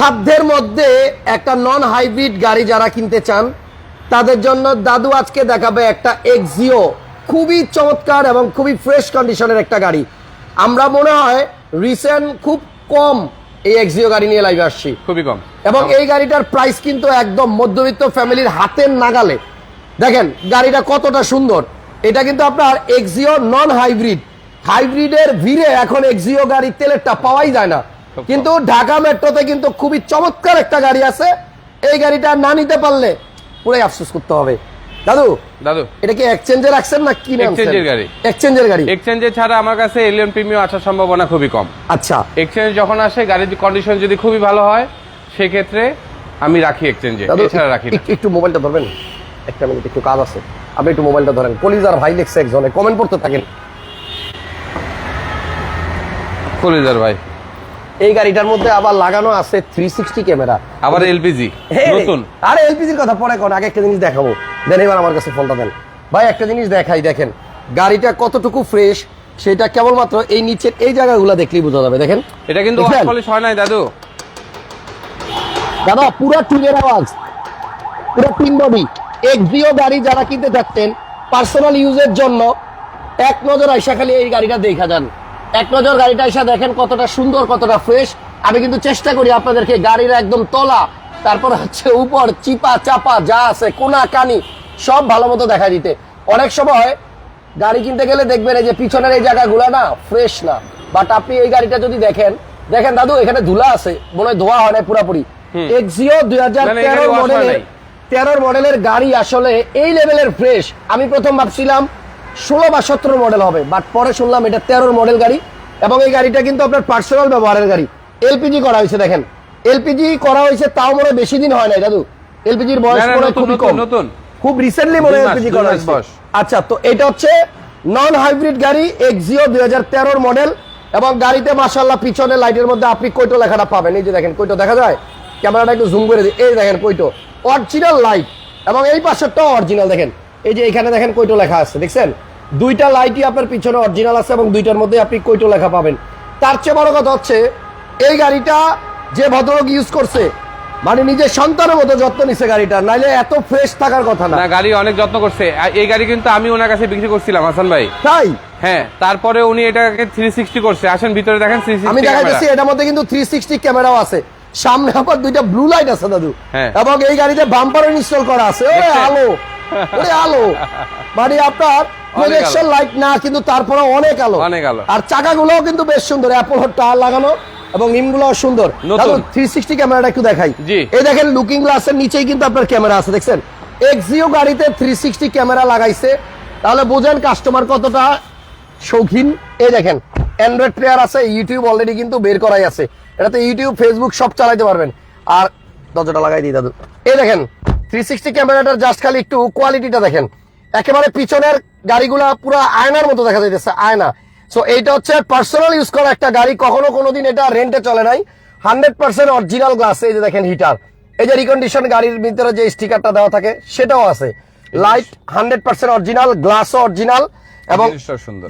সাধ্যের মধ্যে একটা নন হাইব্রিড গাড়ি যারা কিনতে চান তাদের জন্য দাদু আজকে দেখাবে একটা এক্সিও খুবই চমৎকার এবং খুবই ফ্রেশ কন্ডিশনের একটা গাড়ি। আমরা মনে হয় রিসেন্ট খুব কম এই এক্সিও গাড়ি নিয়ে লাইভে আসছি। খুবই কম। এবং এই গাড়িটার প্রাইস কিন্তু একদম মধ্যবিত্ত ফ্যামিলির হাতের নাগালে। দেখেন গাড়িটা কতটা সুন্দর। এটা কিন্তু আপনার এক্সিও নন হাইব্রিড হাইব্রিডের ভিড়ে এখন এক্সিও গাড়ি তেলেরটা পাওয়াই যায় না। কিন্তু ঢাকা মেট্রোতে কিন্তু খুবই চমৎকার একটা গাড়ি আছে। এই গাড়িটা না নিতে পারলে পুরাই আফসোস করতে হবে। দাদু দাদু। এটা কি এক্সচেঞ্জে রাখছেন না কি এক্সচেঞ্জের গাড়ি। এক্সচেঞ্জের গাড়ি। এক্সচেঞ্জে ছাড়া আমার কাছে এলিয়ন প্রিমিয়াম আসার সম্ভাবনা খুবই কম। আচ্ছা। এক্সচেঞ্জ যখন আসে গাড়ির কন্ডিশন যদি খুবই ভালো হয় সেক্ষেত্রে আমি রাখি এক্সচেঞ্জে এছাড়া রাখি না। একটু- একটু মোবাইলটা ধরবেন? একটা মিনিট একটু কাজ আছে। আপনি একটু মোবাইলটা ধরেন। কলিজার ভাই লেখছে একজনে। কমেন্ট করতে থাকেন। কলিজার ভাই। এই গাড়িটার মধ্যে আবার লাগানো আছে থ্রি সিক্সটি ক্যামেরা আবার এলপিজি নতুন। আরে এলপিজির কথা পরে কোন আগে একটা জিনিস দেখাবো। দেন এবার আমার কাছে ফোনটা দেন। ভাই একটা জিনিস দেখাই দেখেন। গাড়িটা কতটুকু ফ্রেশ সেটা কেবলমাত্র এই নিচের এই জায়গাগুলো দেখলেই বোঝা যাবে। দেখেন। এটা কিন্তু দেখলেন? ওয়াশ পলিশ হয় নাই দাদু। দাদা পুরো টিমের আওয়াজ। পুরো টিম বডি। এক্সিও গাড়ি যারা কিনতে চাচ্ছেন পার্সোনাল ইউজের জন্য এক নজর আইসা খালি এই গাড়িটা দেখা যান। এক নজর গাড়িটা আইসা দেখেন কতটা সুন্দর কতটা ফ্রেশ আমি কিন্তু চেষ্টা করি আপনাদেরকে গাড়ির একদম তলা তারপর হচ্ছে উপর চিপা চাপা যা আছে কোনা কানি সব ভালো মতো দেখা দিতে। অনেক সময় গাড়ি কিনতে গেলে দেখবেন এই যে পিছনের এই জায়গাগুলো না ফ্রেশ না। বাট আপনি এই গাড়িটা যদি দেখেন দেখেন দাদু এখানে ধুলা আছে মনে হয় ধোয়া হয় না পুরাপুরি। এক্সিও দুই হাজার তেরো মডেলের তেরোর মডেলের গাড়ি আসলে এই লেভেলের ফ্রেশ আমি প্রথম ভাবছিলাম ষোলো বা সতেরো মডেল হবে বাট পরে শুনলাম এটা তেরোর মডেল গাড়ি এবং এই গাড়িটা কিন্তু আপনার পার্সোনাল ব্যবহারের গাড়ি। এলপিজি করা হয়েছে দেখেন। এলপিজি করা হয়েছে তাও মনে বেশি দিন হয় নাই দাদু। এলপিজির বয়স মনে খুবই কম। নতুন। খুব রিসেন্টলি মনে এলপিজি করা হয়েছে। আচ্ছা তো এটা হচ্ছে নন হাইব্রিড গাড়ি এক্সিও দুই হাজার তেরোর মডেল এবং গাড়িতে মাসাল্লাহ পিছনে লাইটের মধ্যে আপনি কৈটো লেখাটা পাবেন। এই যে দেখেন কৈটো দেখা যায়? ক্যামেরাটা একটু জুম করে দিই। এই দেখেন কৈটো অরিজিনাল লাইট এবং এই পাশেরটাও অরিজিনাল দেখেন। এই যে এখানে দেখেন কৈটো লেখা আছে দেখছেন? দুইটা লাইটই আপনার পিছনে অরিজিনাল আছে এবং দুইটার মধ্যে আপনি কৈটো লেখা পাবেন। তার চেয়ে বড় কথা হচ্ছে এই গাড়িটা যে ভদ্রলোক ইউজ করছে মানে নিজের সন্তানের মতো যত্ন নিছে গাড়িটা নাইলে এত ফ্রেশ থাকার কথা না। গাড়ি অনেক যত্ন করছে। এই গাড়ি কিন্তু আমি ওনার কাছে বিক্রি করছিলাম হাসান ভাই। তাই? হ্যাঁ তারপরে উনি এটাকে থ্রি সিক্সটি করছে। আসেন ভিতরে দেখেন থ্রি আমি দেখাইতেছি এটার মধ্যে কিন্তু থ্রি সিক্সটি ক্যামেরাও আছে। সামনে আবার দুইটা ব্লু লাইট আছে দাদু। হ্যাঁ। এবং এই গাড়িতে বাম্পার ইনস্টল করা আছে। ওরে আলো। ওরে আলো। মানে আপনার প্রজেকশন লাইট না কিন্তু তারপরে অনেক আলো। অনেক আলো। আর চাকাগুলোও কিন্তু বেশ সুন্দর অ্যাপল টায়ার লাগানো এবং নিমগুলোও সুন্দর। থ্রি সিক্সটি ক্যামেরাটা একটু দেখাই। জি। এই দেখেন লুকিং গ্লাসের নিচেই কিন্তু আপনার ক্যামেরা আছে দেখছেন? এক্সিও গাড়িতে থ্রি সিক্সটি ক্যামেরা লাগাইছে। তাহলে বোঝেন কাস্টমার কতটা শৌখিন। এই দেখেন অ্যান্ড্রয়েড প্লেয়ার আছে ইউটিউব অলরেডি কিন্তু বের করাই আছে। এটাতে ইউটিউব ফেসবুক সব চালাইতে পারবেন। আর দরজাটা লাগাই দিই দাদু। এই দেখেন থ্রি সিক্সটি ক্যামেরাটার জাস্ট খালি একটু কোয়ালিটিটা দেখেন। একেবারে পিছনের গাড়িগুলা পুরো আয়নার মতো দেখা যাইতেছে আয়না। সো এইটা হচ্ছে পার্সোনাল ইউজ করা একটা গাড়ি কখনো কোনোদিন এটা রেন্টে চলে নাই। হান্ড্রেড পার্সেন্ট অরিজিনাল গ্লাস এই যে দেখেন হিটার এই যে রিকন্ডিশন গাড়ির ভিতরে যে স্টিকারটা দেওয়া থাকে সেটাও আছে। লাইট হান্ড্রেড পার্সেন্ট অরিজিনাল গ্লাসও অরিজিনাল এবং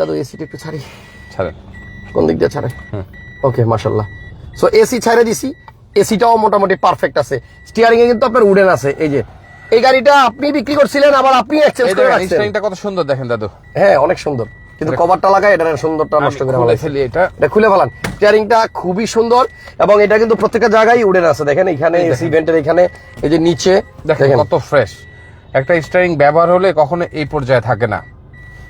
দাদু এসিটা একটু ছাড়ি। ছাড়েন। কোন দিক দিয়ে ছাড়ে ওকে মাশাল্লাহ সো এসি ছাড়ে দিছি এসিটাও মোটামুটি পারফেক্ট আছে। স্টিয়ারিং এ কিন্তু আপনার উডেন আছে এই যে। এই গাড়িটা আপনি বিক্রি করছিলেন আবার আপনি এক্সচেঞ্জ করে রাখছেন। কত সুন্দর দেখেন দাদু। হ্যাঁ অনেক সুন্দর। কিন্তু কভারটা লাগায় এটা সুন্দরটা নষ্ট করে খুলে ফেলাইছে। ফেলি এটা। এটা খুলে ফেলান। স্টিয়ারিংটা খুবই সুন্দর এবং এটা কিন্তু প্রত্যেকটা জায়গায় উড়ে আছে। দেখেন এখানে এসি ভেন্টের এখানে এই যে নিচে দেখেন কত ফ্রেশ একটা স্টিয়ারিং ব্যবহার হলে কখনো এই পর্যায়ে থাকে না।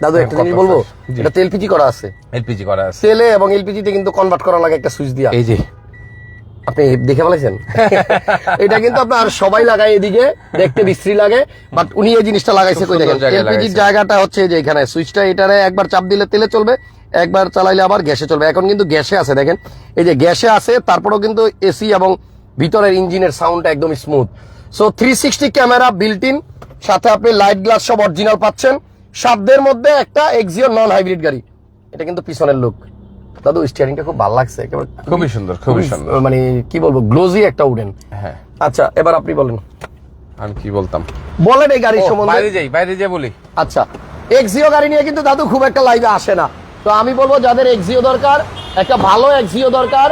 দাদু একটা জিনিস বলব। এটা এলপিজি করা আছে। এলপিজি করা আছে। তেলে এবং এলপিজি তে কিন্তু কনভার্ট করা লাগে একটা সুইচ দিয়া। এই যে আপনি দেখে ফেলাইছেন এটা কিন্তু আপনার সবাই লাগায় এদিকে দেখতে বিশ্রী লাগে বাট উনি এই জিনিসটা লাগাইছে কই দেখেন? এলপিজির জায়গাটা হচ্ছে যে এখানে সুইচটা এটারে একবার চাপ দিলে তেলে চলবে একবার চালাইলে আবার গ্যাসে চলবে। এখন কিন্তু গ্যাসে আছে দেখেন। এই যে গ্যাসে আছে তারপরেও কিন্তু এসি এবং ভিতরের ইঞ্জিনের সাউন্ডটা একদম smooth so three sixty camera built in সাথে আপনি লাইট গ্লাস সব অরিজিনাল পাচ্ছেন। সাধ্যের মধ্যে একটা এক্সিও নন হাইব্রিড গাড়ি। এটা কিন্তু পিছনের লুক দাদু স্টিয়ারিংটা খুব ভালো লাগছে একেবারে খুবই সুন্দর খুবই সুন্দর। মানে কি বলব গ্লোজি একটা উডেন হ্যাঁ। আচ্ছা এবার আপনি বলেন। আমি কি বলতাম? বলেন এই গাড়ির সম্বন্ধে। বাইরে যাই বাইরে যাই বলি। আচ্ছা এক্সিও গাড়ি নিয়ে কিন্তু দাদু খুব একটা লাইভে আসে না। তো আমি বলব যাদের এক্সিও দরকার একটা ভালো এক্সিও দরকার।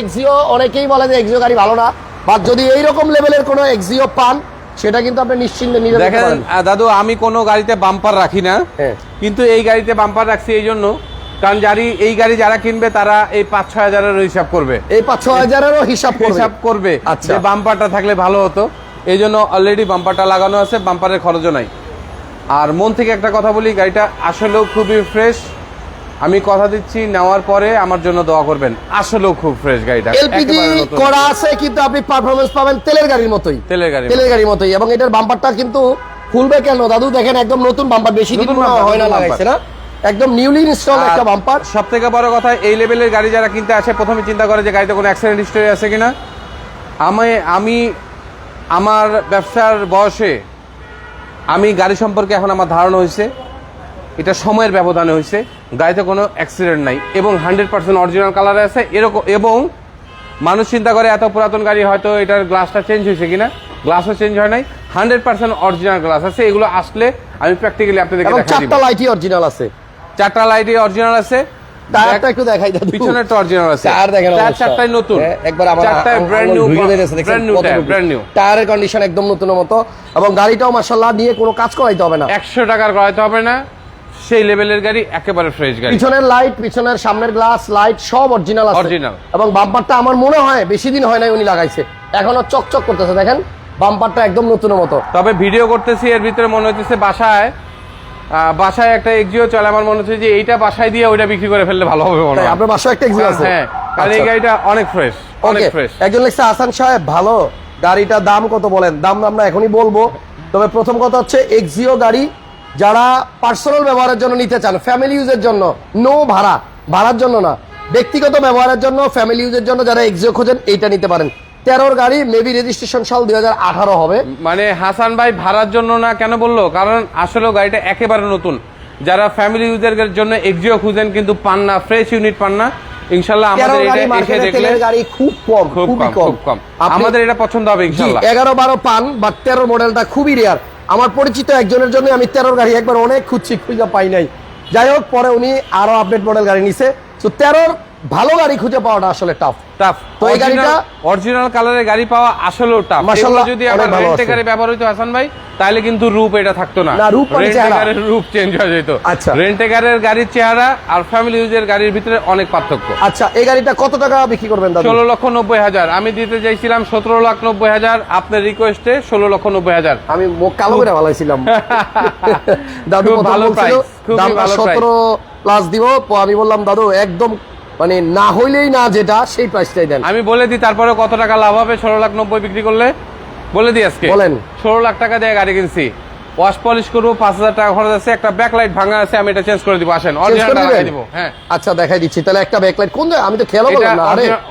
এক্সিও অনেকেই বলে যে এক্সিও গাড়ি ভালো না বা যদি এইরকম লেভেলের কোনো এক্সিও পান সেটা কিন্তু আপনি নিশ্চিন্তে নিয়ে দেখেন দাদু আমি কোনো গাড়িতে বাম্পার রাখি না হ্যাঁ। কিন্তু এই গাড়িতে বাম্পার রাখছি এই জন্য কারণ যারি এই গাড়ি যারা কিনবে তারা এই পাঁচ ছয় হাজারের হিসাব করবে। এই পাঁচ ছ হাজারেরও হিসাব হিসাব করবে আচ্ছা। বাম্পারটা থাকলে ভালো হতো। এই জন্য অলরেডি বাম্পারটা লাগানো আছে বাম্পারের খরচও নাই। আর মন থেকে একটা কথা বলি গাড়িটা আসলেও খুবই ফ্রেশ আমি কথা দিচ্ছি নেওয়ার পরে আমার জন্য দোয়া করবেন আসলেও খুব ফ্রেশ গাড়িটা। এলপিজি করা আছে কিন্তু আপনি পারফরমেন্স পাবেন তেলের গাড়ির মতোই। তেলের গাড়ি তেলের গাড়ির মতোই। এবং এটার বাম্পারটা কিন্তু খুলবে কেন দাদু দেখেন একদম নতুন বাম্পার বেশি দিন নতুন হয় না লাগাইছে না? একদম নিউলি ইনস্টল একটা বাম্পার সব থেকে বড় কথা এই লেভেলের গাড়ি যারা কিনতে আসে প্রথমে চিন্তা করে যে গাড়িতে কোনো অ্যাক্সিডেন্ট হিস্টোরি আছে কিনা। আমি আমি আমার ব্যবসার বয়সে আমি গাড়ি সম্পর্কে এখন আমার ধারণা হয়েছে। এটা সময়ের ব্যবধানে হয়েছে। গাড়িতে কোনো অ্যাক্সিডেন্ট নাই। এবং হান্ড্রেড পার্সেন্ট অরিজিনাল কালারে আছে। এরকম এবং মানুষ চিন্তা করে এত পুরাতন গাড়ি হয়তো এটার গ্লাসটা চেঞ্জ হয়েছে কিনা। গ্লাসও চেঞ্জ হয় নাই। হান্ড্রেড পার্সেন্ট অরিজিনাল গ্লাস আছে। এগুলো আসলে আমি প্র্যাকটিক্যালি আপনাদেরকে এবং চারটা লাইটই অরিজিনাল আছে। চারটা লাইটই অরিজিনাল আছে। টায়ারটা একটু দেখাই দাদু। পিছনেরটা অরিজিনাল আছে। টায়ার দেখেন টায়ার চারটাই নতুন। হ্যাঁ, একবার আমার চারটায় brand new brand new tyre brand new টায়ারের কন্ডিশন একদম নতুনের মতো এবং গাড়িটাও মাশাআল্লাহ নিয়ে কোনো কাজ করাইতে হবে না। একশো টাকার করাইতে হবে না। সেই লেভেলের গাড়ি একেবারে ফ্রেশ গাড়ি। পিছনের লাইট পিছনের সামনের গ্লাস লাইট সব অরিজিনাল আছে। Original। এবং বাম্পারটা আমার মনে হয় বেশি দিন হয় নাই উনি লাগাইছে। এখনও চকচক করতেছে দেখেন? বাম্পারটা একদম নতুনের মতো। তবে ভিডিও করতেছি এর ভিতরে মনে হচ্ছে বাসায় বাসায় একটা এক্সিও চলে আমার মনে হচ্ছে যে এইটা বাসায় দিয়ে ওইটা বিক্রি করে ফেললে ভালো হবে মনে হয়। আপনার বাসায় একটা এক্সিও আছে? হ্যাঁ কারণ এই আচ্ছা। গাড়িটা অনেক ফ্রেশ অনেক ফ্রেশ একজন লিখছে আসান সাহেব ভালো গাড়িটার দাম কত বলেন? দাম আমরা এখনই বলব। তবে প্রথম কথা হচ্ছে এক্সিও গাড়ি যারা পার্সোনাল ব্যবহারের জন্য নিতে চান ফ্যামিলি ইউজের জন্য নো ভাড়া ভাড়ার জন্য না ব্যক্তিগত ব্যবহারের জন্য ফ্যামিলি ইউজের জন্য যারা এক্সিও খোঁজেন এইটা নিতে পারেন। তেরোর গাড়ি মেবি রেজিস্ট্রেশন সাল দুই হবে। মানে হাসান ভাই ভাড়ার জন্য না কেন বলল? কারণ আসলে গাড়িটা একেবারে নতুন। যারা ফ্যামিলি ইউজার জন্য এক্সিও খুঁজেন কিন্তু পান না ফ্রেশ ইউনিট পান না। ইনশাল্লাহ আমাদের এটা গাড়ি এসে দেখলে গাড়ি খুব কম খুবই কম কম। আমাদের এটা পছন্দ হবে পান বা মডেলটা খুবই রেয়ার আমার পরিচিত একজনের জন্য আমি তেরোর গাড়ি একবার অনেক খুঁজছি খুঁজে পাই নাই। যাই হোক পরে উনি আরও আপডেট মডেল গাড়ি নিছে। তো তেরোর ভালো গাড়ি খুঁজে পাওয়াটা আসলে টাফ টাফ তো এই গাড়িটা- অরিজিনাল কালারের গাড়ি পাওয়া আসলেও টাফ মাশাআল্লাহ, যদি আমার রেন্টে গাড়ি ব্যবহার হইতো হাসান ভাই তাহলে কিন্তু রূপ এটা থাকতো না। না, রূপ মানে রেন্টে। গাড়ির রূপ চেঞ্জ হয়ে যেত। আচ্ছা। রেন্টে গাড়ির গাড়ির চেহারা আর ফ্যামিলি ইউজের গাড়ির ভিতরে অনেক পার্থক্য। আচ্ছা এই গাড়িটা কত টাকা বিক্রি করবেন দাদু? ষোলো লক্ষ নব্বই হাজার। আমি দিতে চাইছিলাম সতেরো লাখ নব্বই হাজার। আপনার রিকোয়েস্টে ষোলো লক্ষ নব্বই হাজার। আমি মুখ কালো করে ভালাইছিলাম। দাদু ভালো বলছিল ভালো price। সতেরো প্লাস দিব। আমি বললাম দাদু একদম মানে না হইলেই না যেটা সেই প্রাইসটাই দেন। আমি বলে দিই তারপরে কত টাকা লাভ হবে? ষোলো লাখ নব্বই বিক্রি করলে? বলে দিই আজকে। বলেন। ষোলো লাখ টাকা দিয়ে গাড়ি কিনছি। ওয়াশ পলিশ করব পাঁচ হাজার টাকা খরচ আছে একটা ব্যাকলাইট ভাঙা আছে আমি এটা চেঞ্জ করে দিব আসেন। অরিজিনালটা লাগাই? দিব হ্যাঁ। আচ্ছা দেখাই দিচ্ছি। তাহলে একটা ব্যাকলাইট কোন আমি তো খেয়াল করলাম না।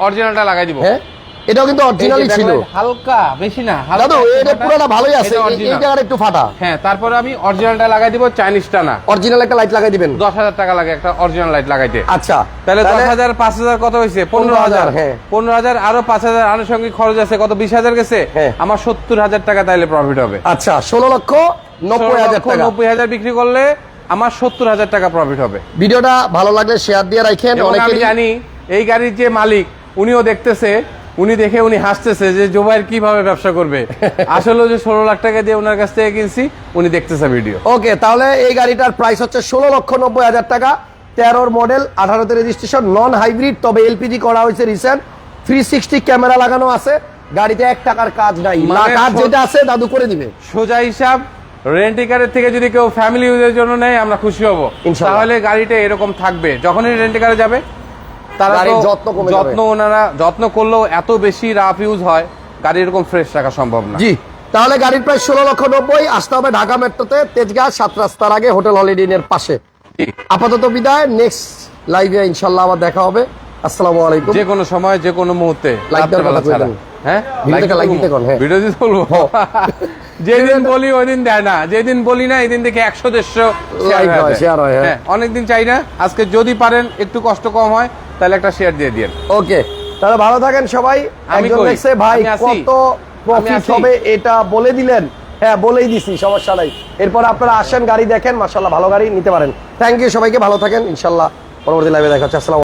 অরিজিনালটা লাগাই দিব। হ্যাঁ? এটাও কিন্তু অরিজিনালই ছিল। হালকা বেশি না দাদু এটা পুরোটা ভালোই আছে। এই- জায়গাটা একটু ফাটা। হ্যাঁ তারপরে আমি অরিজিনালটা লাগাই দিব চাইনিজটা না। অরিজিনাল একটা লাইট লাগাই দিবেন। দশ হাজার টাকা লাগে একটা অরিজিনাল লাইট লাগাইতে। আচ্ছা। তাহলে কত হ্যাঁ। পনেরো হাজার আরও পাঁচ হাজার আনুষঙ্গিক খরচ আছে। কত? বিশ হাজার গেছে? হ্যাঁ। আমার সত্তর হাজার টাকা তাইলে প্রফিট হবে। আচ্ছা ষোলো লক্ষ নব্বই হাজার টাকা। নব্বই হাজার বিক্রি করলে আমার সত্তর হাজার টাকা প্রফিট হবে। ভিডিওটা ভালো লাগলে শেয়ার দিয়ে রাখেন। এবং আমি অনেকে জানি এই গাড়ির যে মালিক উনিও দেখতেছে উনি দেখে উনি হাসতেছে যে জোবাইর কীভাবে ব্যবসা করবে। আসলে যে ষোলো লাখ টাকা দিয়ে ওনার কাছ থেকে কিনছি উনি দেখতেছে ভিডিও। ওকে তাহলে এই গাড়িটার প্রাইস হচ্ছে ষোলো লক্ষ নব্বই হাজার টাকা। তেরোর মডেল আঠারোতে রেজিস্ট্রেশন নন হাইব্রিড তবে এলপিজি করা হয়েছে রিসেন্ট থ্রি সিক্সটি ক্যামেরা লাগানো আছে। গাড়িতে এক টাকার কাজ নাই। মানে কাজ যেটা আছে দাদু করে দিবে। সোজা হিসাব রেন্টি কারের থেকে যদি কেউ ফ্যামিলি ইউজের জন্য নেয় আমরা খুশি হব। তাহলে গাড়িটা এরকম থাকবে। যখনই রেন্টি কারে যাবে তারা যত্ন যত্ন ওনারা যত্ন করলেও এত বেশি রাফ ইউজ হয় গাড়ি এরকম ফ্রেশ রাখা সম্ভব না। জি তাহলে গাড়ির প্রাইস ষোলো লক্ষ নব্বই আসতে হবে ঢাকা মেট্রোতে তেজগাঁ সাত রাস্তার আগে হোটেল হলিডে ইনের পাশে। আপাতত বিদায় নেক্সট লাইভে ইনশাল্লাহ আবার দেখা হবে। আসসালামু আলাইকুম। যে কোনো সময় যে কোনো মুহূর্তে। হ্যাঁ? ভিডিও দিতে হ্যাঁ। বলব। যেদিন বলি ওই দিন দেয় না। যেদিন বলি না এই দিন থেকে একশো দেড়শো হয়, হয়, হ্যাঁ। অনেকদিন চাই না। আজকে যদি পারেন একটু কষ্ট কম হয়। তাহলে একটা শেয়ার দিয়ে দিন ওকে তাহলে ভালো থাকেন সবাই। একজন দেখছে ভাই কত প্রফিট হবে? এটা বলে দিলেন। হ্যাঁ বলেই দিছি সমস্যা নাই। এরপর আপনারা আসেন গাড়ি দেখেন মাসাল্লাহ ভালো গাড়ি নিতে পারেন। থ্যাংক ইউ সবাইকে ভালো থাকেন ইনশাল্লাহ পরবর্তী লাইভে দেখা হচ্ছে। আসসালাম